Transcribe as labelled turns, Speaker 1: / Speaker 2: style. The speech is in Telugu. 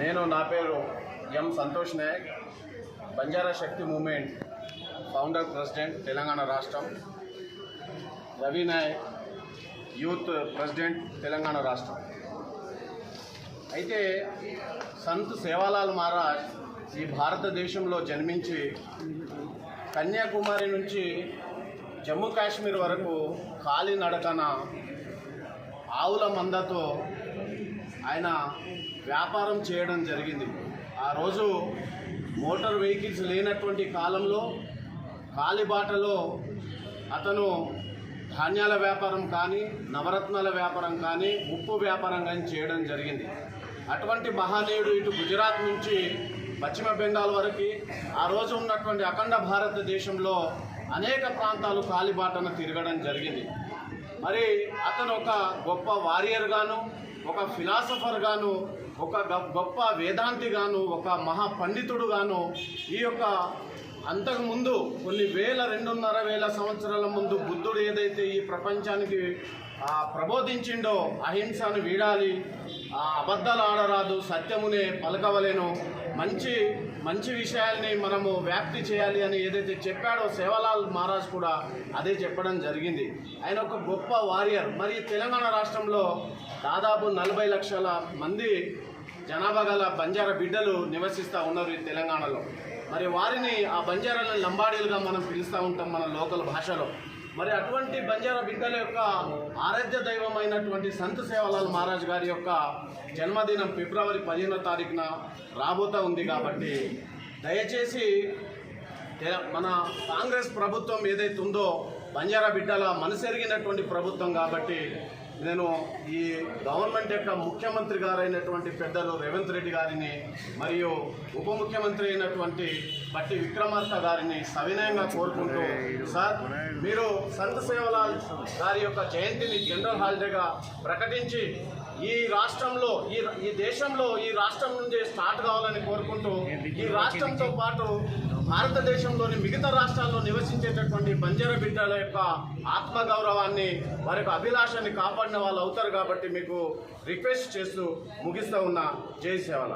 Speaker 1: నేను నా పేరు M Santosh Nayak Banjara Shakti movement founder president Telangana రాష్ట్రం. రవి నాయక్ యూత్ ప్రెసిడెంట్ తెలంగాణ రాష్ట్రం. అయితే సంత్ సేవాలాల్ మహారాజ్ ఈ భారతదేశంలో జన్మించి కన్యాకుమారి నుంచి జమ్మూ కాశ్మీర్ వరకు కాలినడకన ఆవుల మందతో ఆయన వ్యాపారం చేయడం జరిగింది. ఆ రోజు మోటార్ వెహికల్స్ లేనటువంటి కాలంలో కాలిబాటలో అతను ధాన్యాల వ్యాపారం కానీ నవరత్నాల వ్యాపారం కానీ ఉప్పు వ్యాపారం కానీ చేయడం జరిగింది. అటువంటి మహానీయుడు ఇటు గుజరాత్ నుంచి పశ్చిమ బెంగాల్ వరకు ఆ రోజు ఉన్నటువంటి అఖండ భారతదేశంలో అనేక ప్రాంతాలు కాలిబాటను తిరగడం జరిగింది. మరి అతను ఒక గొప్ప వారియర్గాను ఒక ఫిలాసఫర్ గాను ఒక గొప్ప వేదాంతి గాను ఒక మహా గాను ఈ యొక్క అంతకుముందు కొన్ని వేల రెండున్నర వేల సంవత్సరాల ముందు బుద్ధుడు ఏదైతే ఈ ప్రపంచానికి ప్రబోధించిండో అహింసను వీడాలి ఆ, అబద్ధాలు ఆడరాదు సత్యమునే పలకవలేను మంచి మంచి విషయాల్ని మనము వ్యాప్తి చేయాలి అని ఏదైతే చెప్పాడో సేవలాల్ మహారాజ్ కూడా అదే చెప్పడం జరిగింది. ఆయన ఒక గొప్ప వారియర్. మరి తెలంగాణ రాష్ట్రంలో దాదాపు నలభై లక్షల మంది జనాభా గల బంజారా బిడ్డలు నివసిస్తూ ఉన్నారు ఈ తెలంగాణలో. మరి వారిని ఆ బంజారాలను లంబాడీలుగా మనం పిలుస్తూ ఉంటాం మన లోకల్ భాషలో. మరి అటువంటి బంజారా బిడ్డల యొక్క ఆరాధ్య దైవమైనటువంటి సంత సేవలాల్ మహారాజ్ గారి యొక్క జన్మదినం ఫిబ్రవరి పదిహేనో తారీఖున రాబోతా ఉంది కాబట్టి దయచేసి మన కాంగ్రెస్ ప్రభుత్వం ఏదైతే ఉందో బంజారా బిడ్డల మనసెరిగినటువంటి ప్రభుత్వం కాబట్టి నేను ఈ గవర్నమెంట్ యొక్క ముఖ్యమంత్రి గారైనటువంటి పెద్దలు రేవంత్ రెడ్డి గారిని మరియు ఉప ముఖ్యమంత్రి అయినటువంటి పట్టి విక్రమార్క గారిని సవినయంగా కోరుకుంటూ సార్ మీరు సంత సేవలాల్ గారి యొక్క జయంతిని జనరల్ హాలిడేగా ప్రకటించి ఈ రాష్ట్రంలో ఈ ఈ దేశంలో ఈ రాష్ట్రం నుండి స్టార్ట్ కావాలని కోరుకుంటూ ఈ రాష్ట్రంతో పాటు భారతదేశంలోని మిగతా రాష్ట్రాల్లో నివసించేటటువంటి బంజారా బిడ్డల యొక్క ఆత్మగౌరవాన్ని వారి యొక్క అభిలాషాన్ని కాపాడిన వాళ్ళు అవుతారు కాబట్టి మీకు రిక్వెస్ట్ చేస్తూ ముగిస్తూ ఉన్న. జై సేవల